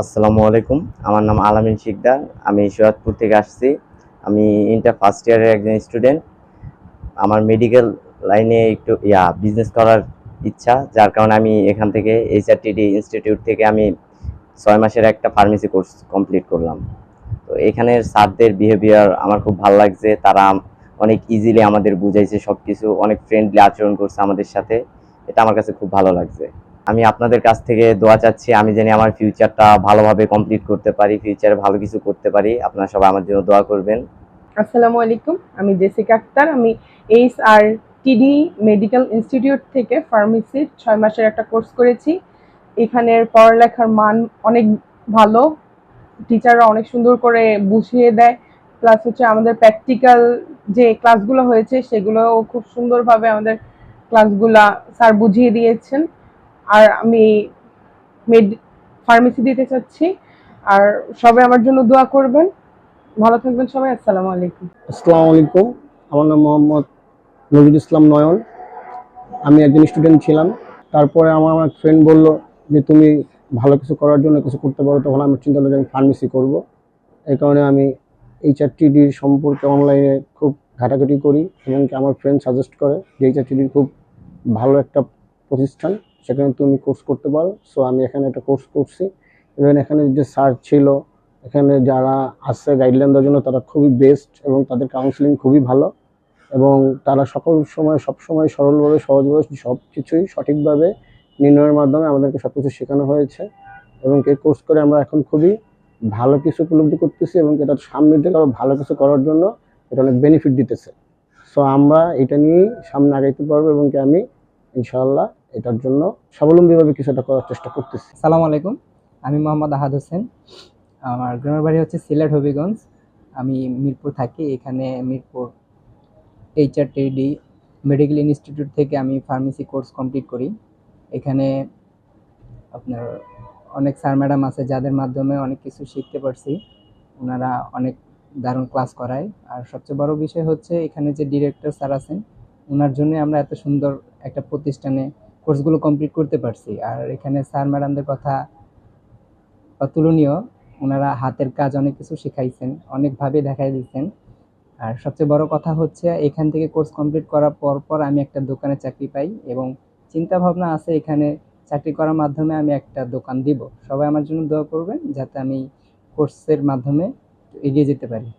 আসসালামু আলাইকুম। আমার নাম আলামিন শিকদার। আমি সৈয়দপুর থেকে আসছি। আমি ইন্টার ফার্স্ট ইয়ারের একজন স্টুডেন্ট আমার মেডিকেল লাইনে একটু, ইয়া বিজনেস করার ইচ্ছা, যার কারণে আমি এখান থেকে এইচআরটিডি ইনস্টিটিউট থেকে আমি ছয় মাসের একটা ফার্মেসি কোর্স কমপ্লিট করলাম। তো এখানের স্যারদের বিহেভিয়ার আমার খুব ভালো লাগছে। তারা অনেক ইজিলি আমাদের বুঝাইছে সব কিছু অনেক ফ্রেন্ডলি আচরণ করছে আমাদের সাথে। এটা আমার কাছে খুব ভালো লাগছে। আমি আপনাদের কাছ থেকে দোয়া চাচ্ছি, আমি জানি আমার ফিউচারটা ভালোভাবে কমপ্লিট করতে পারি ফিউচারে ভালো কিছু করতে পারি। আপনারা সবাই আমার জন্য দোয়া করবেন। আসসালামু আলাইকুম, আমি জেসিকা আক্তার। আমি এইচ আর টিডি মেডিকেল ইনস্টিটিউট থেকে ফার্মেসির ছয় মাসের একটা কোর্স করেছি। এখানের পড়ালেখার মান অনেক ভালো। টিচাররা অনেক সুন্দর করে বুঝিয়ে দেয়। প্লাস হচ্ছে আমাদের প্র্যাকটিক্যাল যে ক্লাসগুলো হয়েছে সেগুলো খুব সুন্দরভাবে আমাদের ক্লাসগুলা স্যার বুঝিয়ে দিয়েছেন। আর আমি মেড ফার্মেসি দিতে চাচ্ছি। আর সবাই আমার জন্য দোয়া করবেন। ভালো থাকবেন সবাই, আসসালামু আলাইকুম। আসসালামু আলাইকুম। আমার নাম মোহাম্মদ নজরুল ইসলাম নয়ন। আমি একজন স্টুডেন্ট ছিলাম। তারপরে আমার আমার ফ্রেন্ড বলল যে, তুমি ভালো কিছু করার জন্য কিছু করতে পারো, তখন আমি চিন্তা করলাম যে, আমি ফার্মেসি করব। এই কারণে আমি এইচআরটিডির সম্পর্কে অনলাইনে খুব ঘাটাঘাটি করি। এমনকি আমার ফ্রেন্ড সাজেস্ট করে যে এইচআরটিডি খুব ভালো একটা প্রতিষ্ঠান। সেখানে তুমি কোর্স করতে পারো। সো আমি এখানে একটা কোর্স করছি। এবং এখানে যে স্যার ছিল, এখানে যারা আসছে গাইডলাইন দেওয়ার জন্য, তারা খুবই বেস্ট এবং তাদের কাউন্সিলিং খুবই ভালো। এবং তারা সকল সময়, সব সময় সরলভাবে, সহজভাবে সব কিছুই সঠিকভাবে নির্ণয়ের মাধ্যমে আমাদেরকে সব কিছু শেখানো হয়েছে। এবং এই কোর্স করে আমরা এখন খুবই ভালো কিছু উপলব্ধি করতেছি এবং এটা সামনে থেকে আরও ভালো কিছু করার জন্য এটা অনেক বেনিফিট দিতেছে। সো আমরা এটা নিয়েই সামনে আগাইতে পারব এবং কি আমি, ইনশাআল্লাহ এটার জন্য স্বাবলম্বীভাবে একটা করার চেষ্টা করতেছি। সালাম আলাইকুম, আমি মোহাম্মদ আহাদ হোসেন। আমার গ্রামের বাড়ি হচ্ছে সিলেট হবিগঞ্জ। আমি মিরপুর থাকি, এখানে মিরপুর এইচআরটিডি মেডিকেল ইনস্টিটিউট থেকে আমি ফার্মেসি কোর্স কমপ্লিট করি। এখানে আপনার অনেক স্যার ম্যাডাম আছে, যাদের মাধ্যমে অনেক কিছু শিখতে পারছি। ওনারা অনেক দারুণ ক্লাস করায়। আর সবচেয়ে বড় বিষয় হচ্ছে, এখানে যে ডিরেক্টর স্যার আছেন, ওনার জন্য আমরা এত সুন্দর একটা প্রতিষ্ঠানে কোর্সগুলো কমপ্লিট করতে পারছি। আর এখানে স্যার ম্যাডামদের কথা অতুলনীয়। ওনারা হাতের কাজ অনেক কিছু শেখাইছেন, অনেকভাবে দেখাই দিচ্ছেন আর সবচেয়ে বড় কথা হচ্ছে, এখান থেকে কোর্স কমপ্লিট করার পর পর আমি একটা দোকানে চাকরি পাই এবং চিন্তা ভাবনা আছে, এখানে চাকরি করার মাধ্যমে আমি একটা দোকান দিব। সবাই আমার জন্য দোয়া করবেন, যাতে আমি কোর্সের মাধ্যমে এগিয়ে যেতে পারি।